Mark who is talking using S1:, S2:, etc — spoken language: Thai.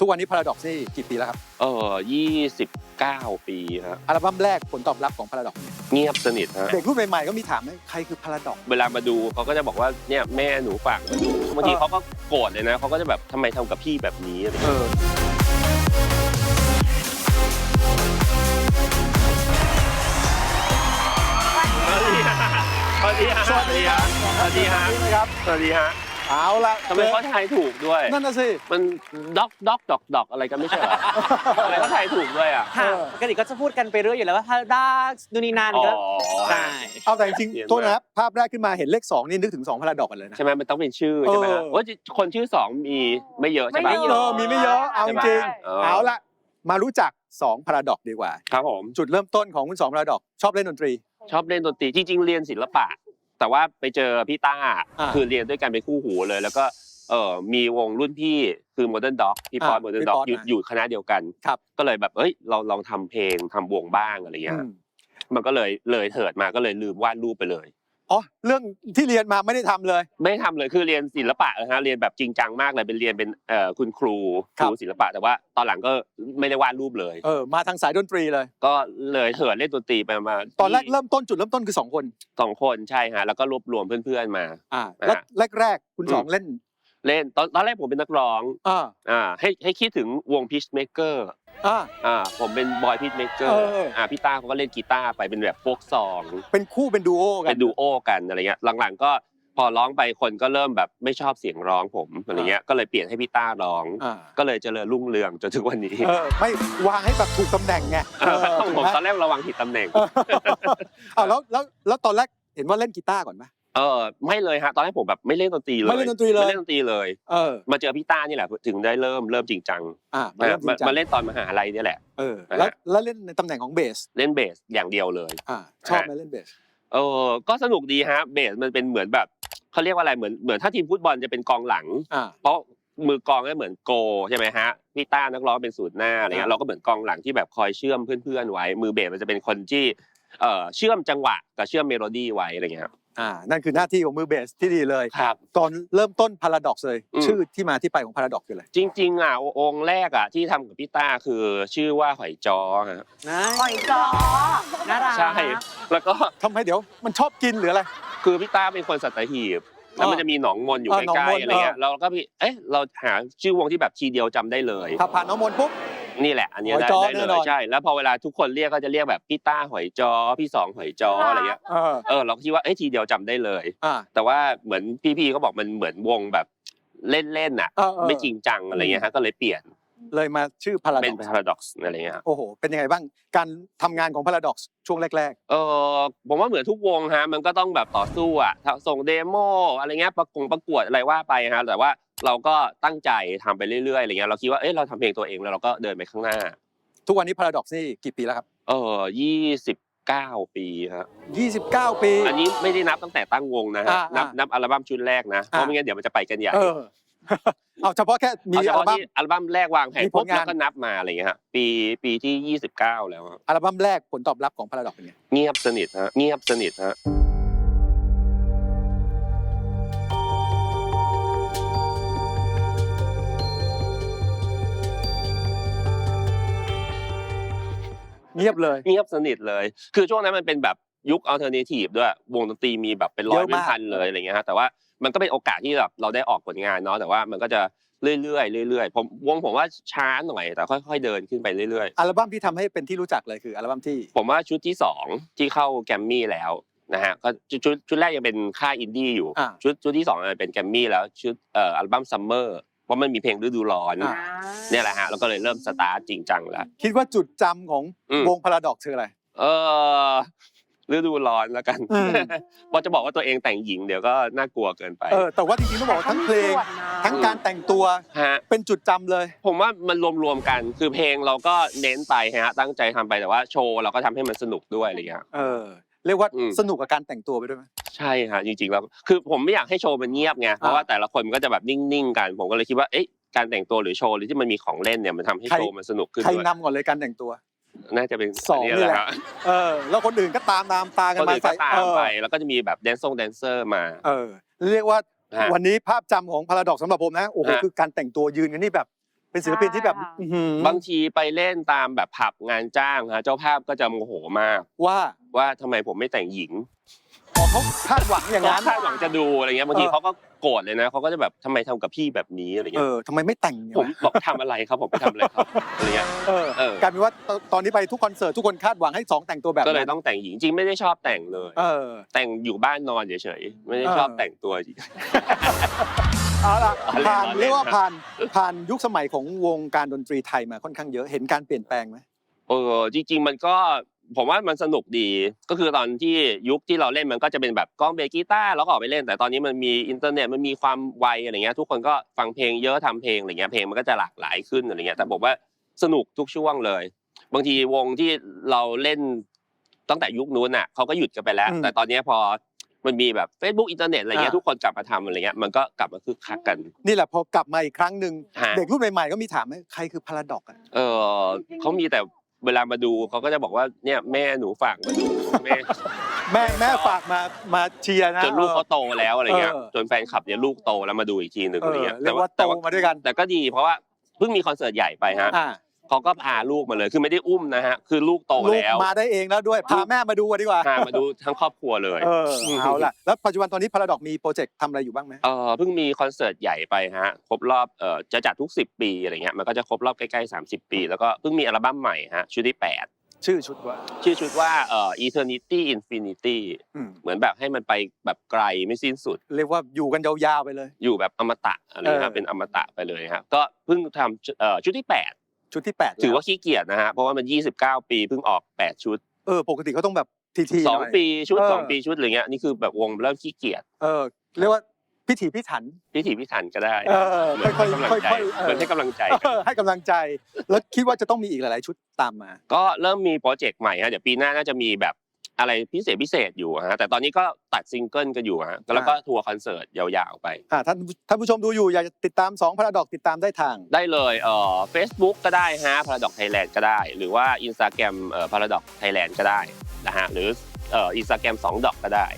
S1: ทุกวันนี้ Paradox นี่กี่ปีแล้วครับ
S2: เออยี่สิบเก้าปีฮะ
S1: อัลบั้มแรกผลตอบรับของ Paradox เนี่ย
S2: เงียบสนิทฮะ
S1: เด็กรุ่นใหม่ๆก็มีถามไหมใครคือ Paradox
S2: เวลามาดูเขาก็จะบอกว่าเนี่ยแม่หนูฝากมาดูบางที
S1: เออ
S2: เขาก็โกรธเลยนะเขาก็จะแบบทำไมทำกับพี่แบบนี้อะไร
S1: เอ
S2: เงี้ย
S1: อ
S2: สวัสดีฮะสวัสดีฮะ
S1: สวัสดีครับ
S2: สวัสดีฮะ
S1: สวัสดีครับ
S2: สวัสดีฮะ
S1: เอาละ
S2: ทำไมเขาทายถูกด้วย
S1: นั่นน่ะสิ
S2: มันด็อกด็อกดอกดอกอะไรกันไม่ใช่เหรอทำไมเขาทายถูกด้วยอะ
S3: ค่ะ
S1: เออ
S3: ปกติก็จะพูดกันไปเรื่อยอยู่แล้วว่าพาราดนู่นนี่นั่น
S2: อ๋อ
S3: ก็ใช่
S1: เอาแต่จริง
S2: เปลี่ยน
S1: ๆโทษนะครับ ภาพแรกขึ้นมาเห็นเลข 2 นี่นึกถึง2 Paradox กันเลยนะ
S2: ใช่ไหมมันต้องเป็นชื่อใช่ไหมฮะ
S1: เออ
S2: ว่าคนชื่อสองมีไม่เยอะใช่ไหม
S1: เออมีไม่เยอะ เอาจริง
S2: ใช่ไหม
S1: ๆเอาละมารู้จัก2 Paradox ดีกว่า
S2: ครับผม
S1: จุดเริ่มต้นของคุณ2 Paradox ชอบเล่นดนตรี
S2: ชอบเล่นดนตรีจริงๆเรียนศิลปะ แต่ว่าไปเจอพี่ต้า
S1: อ่า
S2: คือเรียนด้วยกันเป็นคู่หูเลย แล้วก็เออมีวงรุ่นพี่คือ Modern Dog พี่ป๊อต
S1: อ่า
S2: Modern
S1: พี่
S2: Dog
S1: ป๊อต
S2: อยู่
S1: นะ
S2: อยู่คณะเดียวกัน
S1: ครับ
S2: ก็เลยแบบเอ้ยเราลองทำเพลงทำวงบ้างอะไรเงี้ย
S1: อืม
S2: มันก็เลยเลยเถิดมาก็เลยลืมวาดรูปไปเลย
S1: อ๋อเรื่องที่เรียนมาไม่ได้ทำเลย
S2: ไม่ทำเลยคือเรียนศิลปะนะฮะเรียนแบบจริงจังมากเลยเป็นเรียนเป็นเอ่อคุณครูค
S1: ครับ
S2: รูศิลปะ แต่ว่าตอนหลังก็ไม่ได้วาดรูปเลย
S1: เออมาทางสายดนตรีเลย
S2: ก็เลยเถิดเล่นดนตรีไปมา
S1: ตอนแรกเริ่มต้นจุดเริ่มต้นคือ 2 คน
S2: สองคนใช่ฮะแล้วก็รวบรวมเพื่อนๆมา
S1: อ่าแล้วแรก ๆ คุณสองเล่น
S2: เล่นตอนตอนแรกผมเป็นนักร้อง
S1: อ่า
S2: อ่าให้ให้คิดถึงวงพิชเมเกอร์
S1: อ่า
S2: อ่าผมเป็นบอยพิชเมเกอ
S1: เอ
S2: ร์
S1: อเอออ่
S2: อ่าพี่ต้าเขาก็เล่นกีตาร์ไปเป็นแบบโฟกซอง
S1: เป็นคู่เป็นดูโอกัน
S2: เป็นดูโอกันอะไรเงี้ยหลังๆก็พอร้องไปคนก็เริ่มแบบไม่ชอบเสียงร้องผมอะไรเงี้ยก็เลยเปลี่ยนให้พี่ต้าร้อง
S1: อ่า
S2: ก็เลยเจริญรุ่งเรืองจนถึงวันนี้
S1: เออไม่วางให้แบบถูกตำแหน่งไง
S2: เออ
S1: ถูก
S2: ผม
S1: ไห
S2: ตอนแรกระวังผิดตำแหน่ง
S1: เออเอาแล้วแล้วแล้วตอนแรกเห็นว่าเล่นกีตาร์ก่อนไหม
S2: เออไม่เลยฮะตอนแรกผมแบบไม่เล่นดนตรีเลย
S1: ไม่เล่นดนตรีเลย
S2: ไม่เล่นดนตรีเลย
S1: เออ
S2: มาเจอพี่ต้านี่แหละถึงได้เริ่มเริ่มจริงจัง
S1: อ่ามาเล่นจริ
S2: มาง
S1: จัง
S2: มาเล่นตอนมหาลัยเนี่ยแหละ
S1: เออแล้วแล้วเล่นในตำแหน่งของเบส
S2: เล่นเบสอย่างเดียวเลย
S1: อ่าชอบไหมเล่นเบส
S2: เออก็สนุกดีฮะเบสมันเป็นเหมือนแบบเขาเรียกว่าอะไรเหมือนเหมือนถ้าทีมฟุตบอลจะเป็นกองหลัง
S1: อ่า
S2: เพราะมือกองก็เหมือนโกใช่ไหมฮะพี่ต้านักร้องเป็นศูนย์หน้าอะไรเงี้
S1: อ่า
S2: ยเราก็เหมือนกองหลังที่แบบคอยเชื่อมเพื่อนๆไว้ มือเบสมันจะเป็นคนที่เอ่อเชื่อมจังหวะกับเชื่อมเมโลดี้ไว้อะไรเงี้ย
S1: อ่านั่นคือหน้าที่ของมือเบสที่ดีเลย
S2: ครับ
S1: ตอนเริ่มต้น Paradox เลย
S2: อืม
S1: ชื่อที่มาที่ไปของ Paradox คืออะไร
S2: จริงๆอะองค์แรกอะที่ทำกับพี่ต้าคือชื่อว่าหอยจอฮะ
S3: นะ
S4: หอยจอน่ารัก
S2: ใช่แล้วก็
S1: ทำไมเดี๋ยวมันชอบกินหรืออะไร
S2: คือพี่ต้าเป็นคนสัตหีบแล้วมันจะมีหนองมนอยู่
S1: อ่า
S2: ใกล้
S1: หนองมน
S2: ๆอะไรเงี้ย
S1: เออ
S2: เราก็พี่เอ๊ะเราหาชื่อวงที่แบบทีเดียวจำได้เลย
S1: ถ้าผ่านน้องมนต์ปุ๊บ
S2: นี่แหละ อันเนี้ย
S1: หอย
S2: ได้
S1: จ้อ
S2: ได้
S1: แน่
S2: เล
S1: นอยน
S2: ใช่ แล้วพอเวลาทุกคนเรียกก็จะเรียกแบบพี่ต้าหอยจอพี่สองหอยจออะไรเงี้ย
S1: เออ
S2: เออเราก็คิดว่าเอ้ยทีเดียวจำได้เลย
S1: อ่า
S2: แต่ว่าเหมือนพี่ๆเขาบอกมันเหมือนวงแบบเล่นๆน่ะ
S1: เออเออ
S2: ไม่จริงจังอะไรเงี้ยฮะก็เลยเปลี่ยน
S1: เลยมาชื่อ
S2: เป็น
S1: Paradox
S2: paradox อะไรเงี้ยฮะ
S1: โอ้โห เป็นยังไงบ้าง การทำงานของ Paradox ช่วงแรก
S2: เออผมว่าเหมือนทุกวงฮะมันก็ต้องแบบต่อสู้อะถ้าส่งเดโมอะไรเงี้ยประกงประกวดอะไรว่าไปฮะแต่ว่า เราก็ตั้งใจทำไปเรื่อยๆอะไรเงี้ยเราคิดว่าเอ้ยเราทำเพลงตัวเองแล้วเราก็เดินไปข้างหน้า
S1: ๆทุกวันนี้ Paradox นี่กี่ปีแล้วครั
S2: เออยี่สิบเก้าปีฮะ
S1: บ 29 ปี
S2: อันนี้ไม่ได้นับตั้งแต่ตั้งวงนะฮะ
S1: อ่า
S2: นับ
S1: อ่า
S2: นับอัลบั้มชุดแรกนะเพ
S1: อ่า
S2: ราะไม่งั้นเดี๋ยวมันจะไปกันใหญ่
S1: เออ เอาเฉพาะแค่มี
S2: เอาเฉ
S1: อัล
S2: พาะ
S1: บั้ม
S2: ที่อัลบั้มแรกวางแผน
S1: มีผ
S2: ปุ๊
S1: ล
S2: บ
S1: งาน
S2: แล้วก็นับมาอะไรเงี้ยฮะปีปีที่ยี่สิบเก้าแล้วอะ
S1: อัลบั้มแรกผลตอบรับของ Paradox เป็นไง
S2: เงียบสนิทฮะเงียบสนิทฮะ
S1: เงียบเลย
S2: เงียบสนิทเลย คือช่วงนั้นมันเป็นแบบยุคอัลเทอร์เนทีฟด้วย วงดนตรีมีแบบเป็นร้อย
S1: เยอะ
S2: เป็น
S1: มาก
S2: พันเลยอะไรเงี้ยฮะ แต่ว่ามันก็เป็นโอกาสที่แบบเราได้ออกผลงานเนาะ แต่ว่ามันก็จะเรื่อยๆเรื่อยๆผมวงผมว่าช้าหน่อยแต่ค่อย ๆ เดินขึ้นไปเรื่อย
S1: อัลบั้มที่ทำให้เป็นที่รู้จักเลยคืออัลบั้มที่
S2: ๆผมว่าชุดที่สองที่เข้าแกรมมี่แล้วนะฮะก็ชุดชุดชุดแรกยังเป็นค่ายอินดี้อยู่
S1: อ่า
S2: ชุดชุดที่สองเป็นแกรมมี่แล้วชุดเอ่ออัลบั้มซัมเมอร์ เพราะมันมีเพลงฤดูร้อน
S1: อ่า
S2: เนี่ยแหละฮะแล้วก็เลยเริ่มสตาร์ทจริงจังแล้ว
S1: คิดว่าจุดจำของ
S2: อืม
S1: วง Paradox คืออะไร
S2: เออฤดูร้อนแล้วกัน
S1: อืม
S2: เพราะจะบอกว่าตัวเองแต่งหญิงเดี๋ยวก็น่ากลัวเกินไป
S1: เออแต่ว่าจริงๆต้องบอกว่าทั้งเพลง ทั้งการแต่งตัว
S2: ฮะ
S1: เป็นจุดจำเลย
S2: ผมว่ามันรวมๆกันคือเพลงเราก็เน้นไปฮะตั้งใจทำไปแต่ว่าโชว์เราก็ทำให้มันสนุกด้วยอะไรเงี้ย
S1: เออ เรียกว่า
S2: อืม
S1: สนุกกับการแต่งตัวไปด้วยไหม
S2: ใช่ฮะจริงๆแล้วคือผมไม่อยากให้โชว์มันเงียบไงเพราะว่าแต่ละคนมันก็จะแบบนิ่งๆกันผมก็เลยคิดว่าเอ๊ะการแต่งตัวหรือโชว์หรือที่มันมีของเล่นเนี่ยมันทำให้
S1: ใคร
S2: โชว์มันสนุกขึ้น
S1: ใคร
S2: ด้วย
S1: นำก่อนเลยการแต่งตัว
S2: น่าจะเป็น
S1: สอง
S2: น
S1: นี่
S2: นี้
S1: แหละ
S2: ฮะ
S1: เออ แล้วคนอื่นก็ตามตามตากัน
S2: คน
S1: มา
S2: อื่นก็ตาม
S1: เออ
S2: ไป แล้วก็จะมีแบบแดนซ์ซงแดนเซอร์มา
S1: เออ เรียกว่า
S2: ฮะ
S1: วันนี้ภาพจำของ Paradox สำหรับผมนะโอ้โห
S2: ฮะ
S1: คือการแต่งตัวยืนกันนี่แบบ เป็นศิลปินที่แบบ
S4: ใช่ค่ะ
S1: อื้อหือบา
S2: งทีไปเล่นตามแบบผับงานจ้างฮะเจ้าภาพก็จะโมโหมาก
S1: ว่า
S2: ว่าทำไมผมไม่แต่งหญิง
S1: อ๋อเขาคาดหวังอย่าง
S2: เขา
S1: นั้น
S2: คาดหวังจะดูอะไรเงี้ยบางที
S1: เออ
S2: เขาก็โกรธเลยนะเขาก็จะแบบทำไมทำกับพี่แบบนี้อะไร
S1: เอ
S2: เงี้ย
S1: อทำไมไม่แต่งเนี่ย
S2: ผมบอกทำอะไรครับผมไปทำอะไรครับอะไรเงี้ย
S1: เออ
S2: เออ
S1: กลายเป็นว่าตตอนนี้ไปทุกคอนเสิร์ตทุกคนคาดหวังให้สองแต่งตัวแบบ
S2: ก็เลย
S1: นั้น
S2: ต้องแต่งหญิงจริงไม่ได้ชอบแต่งเลย
S1: เออ
S2: แต่งอยู่บ้านนอนเฉยๆไม่ได้ชอบ
S1: เออ
S2: แต่งตัวจริง
S1: เอาล่ะ
S2: ล้อเล่น
S1: ผ่าน
S2: ล้อเล่น
S1: เรียกว่า
S2: ครับ
S1: ผ่านผ่านยุคสมัยของวงการดนตรีไทยมาค่อนข้างเยอะเห็นการเปลี่ยนแปลงไหม
S2: เออจริง ๆ มันก็ ผมว่ามันสนุกดีก็คือตอนที่ยุคที่เราเล่นมันก็จะเป็นแบบกล้องเบสกีตาร์แล้วก็ออกไปเล่น แต่ตอนนี้มันมีอินเทอร์เน็ตมันมีความไวอะไรเงี้ยทุกคนก็ฟังเพลงเยอะทำเพลงอะไรเงี้ยเพลงมันก็จะหลากหลายขึ้นอะไรเงี้ยแต่ผมว่าสนุกทุกช่วงเลย บางทีวงที่เราเล่นตั้งแต่ยุคนู้นน่ะเขาก็หยุดกันไปแล้ว
S1: อืม
S2: แต่ตอนเนี้ยพอมันมีแบบ Facebook อินเทอร์เน็ตอะไรเงี้ย
S1: อ่า
S2: ทุกคนกลับมาทำอะไรเงี้ยมันก็กลับมาคึกคักกัน
S1: นี่แหละพอกลับมาอีกครั้งหนึ่ง
S2: ฮะ
S1: เด็กรุ่นใหม่ๆก็มีถามไหมใครคือพาราดอกอะ
S2: เออเขามีแต่ เวลามาดูเขาก็จะบอกว่าเนี่ยแม่หนูฝากมาดูแม่
S1: แม่แม่ฝากมามาเชียร์นะ
S2: จนลูกเขาโตแล้วอะไรเงี้ย
S1: เออ
S2: จนแฟนคลับเนี่ยลูกโตแล้วมาดูอีกทีหนึ่ง
S1: เอ
S2: อะไร
S1: อ
S2: เงี้ย
S1: เรียกว่าโต
S2: แต่ว่า
S1: มาด้วยกัน
S2: แต่ก็ดีเพราะว่าเพิ่งมีคอนเสิร์ตใหญ่ไปฮะ
S1: อ่า
S2: เขาก็พาลูกมาเลยคือไม่ได้อุ้มนะฮะคือลูกโต
S1: ลูก
S2: แล้ว
S1: มาได้เองแล้วด้วยพาแม่มาดูกันดีกว่า
S2: พามาดูทั้งครอบครัวเลย
S1: เออเอาล่ะแล้วปัจจุบันตอนนี้พาราดอกมีโปรเจกต์ทำอะไรอยู่บ้างไหม
S2: เออเพิ่งมีคอนเสิร์ตใหญ่ไปฮะครบรอบเออจะจัดทุก 10 ปีอะไรเงี้ยมันก็จะครบรอบใกล้ๆ30 ปี แล้วก็เพิ่งมีอัลบั้มใหม่ฮะชุดที่
S1: ชื่อชุดว่า
S2: 8ชื่อชุดว่าเอ่อ Eternity Infinity
S1: อืม
S2: เหมือนแบบให้มันไปแบบไกลไม่สิ้นสุด
S1: เรียกว่าอยู่กันยาวๆไปเลย
S2: อยู่แบบอมตะอะไร
S1: เออ
S2: ครับเป็นอมตะไปเลยครับก็เพิ่งทำเอ่อชุดที่ 8
S1: ชุดที่แปด
S2: ถือว่าขี้เกียจนะฮะเพราะว่ามัน29ปีเพิ่งออก8ชุด
S1: เออปกติเขาต้องแบบทีๆหน่อย
S2: 2ปีชุด
S1: เออ
S2: 2ปีชุดอะไรเงี้ยนี่คือแบบวงเริ่มขี้เกียจ
S1: เออเรียกว่าพิถีพิถัน
S2: พิถีพิถันก็ได้
S1: เออ
S2: เหมือน
S1: ค่อย
S2: ให้กำลัง
S1: ๆ
S2: ใจ
S1: ค่อยๆเออ
S2: เหมือนให้กำลังใจ
S1: เออให้กำลังใจ แล้วคิดว่าจะต้องมีอีกหลายๆชุดตามมา
S2: ก็เริ่มมีโปรเจกต์ใหม่ฮะเดี๋ยวปีหน้าน่าจะมีแบบ อะไรพิเศษพิเศษอยู่ฮะแต่ตอนนี้ก็ตัดซิงเกิลกันอยู่ฮะแล้วก็ทัวร์คอนเสิร์ตยาวๆไป
S1: อ่าท่านท่านผู้ชมดูอยู่อยากจะติดตาม2พาราดอกติดตามได้ทาง
S2: ได้เลยเอ่อ Facebook ก็ได้ฮะ Paradox Thailand ก็ได้ หรือว่า Instagram เอ่อ Paradox Thailand ก็ได้นะฮะหรือเอ่อ Instagram 2ดอกก็ได้